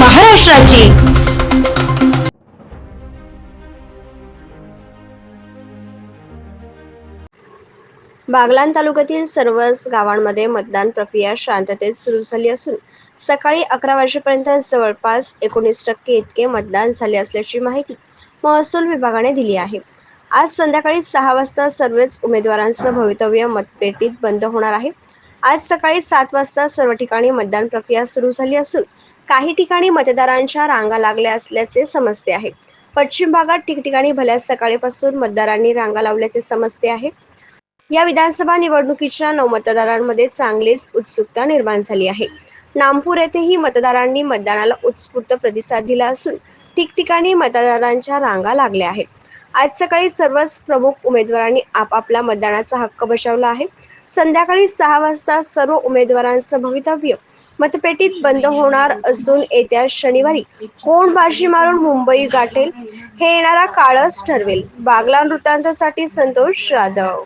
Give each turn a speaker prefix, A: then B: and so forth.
A: महाराष्ट्राची.
B: बागलाण तालुक्यातील सर्वच गावांमध्ये मतदान प्रक्रिया शांततेत सुरू झाली असून सकाळी अकरा वाजेपर्यंत जवळपास एकोणीस टक्के इतके मतदान झाले असल्याची माहिती महसूल विभागाने दिली आहे. आज संध्याकाळी सहा वाजता सर्वच उमेदवारांचं भवितव्य मतपेटीत बंद होणार आहे. आज सकाळी सात वाजता सर्व ठिकाणी मतदान प्रक्रिया सुरू झाली असून काही ठिकाणी मतदारांच्या रांगा लागल्या असल्याचे समजते आहे. पश्चिम भागात ठिकठिकाणी भल्याच सकाळीपासून मतदारांनी रांगा लावल्याचे समजते आहे. या विधानसभा निवडणुकीच्या नऊ मतदारांमध्ये चांगलीच उत्सुकता निर्माण झाली आहे. नामपूर येथेही मतदारांनी मतदानाला उत्स्फूर्त प्रतिसाद दिला असून ठिकठिकाणी मतदारांच्या रांगा लागल्या आहेत. आज सकाळी सर्वच प्रमुख उमेदवारांनी आपापला मतदानाचा हक्क बजावला आहे. संध्याकाळी सहा वाजता सर्व उमेदवारांचं भवितव्य मतपेटीत बंद होणार असून येत्या शनिवारी कोण बाजी मारून मुंबई गाठेल हे येणारा काळच ठरवेल. बागला वृत्तांतासाठी संतोष जाधव